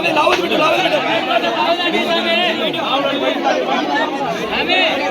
స్వామి లావదు బిడ్డ లావదు బిడ్డ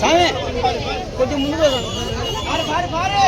సామే కొద్దిగా ముందుకు పారు పారు పారు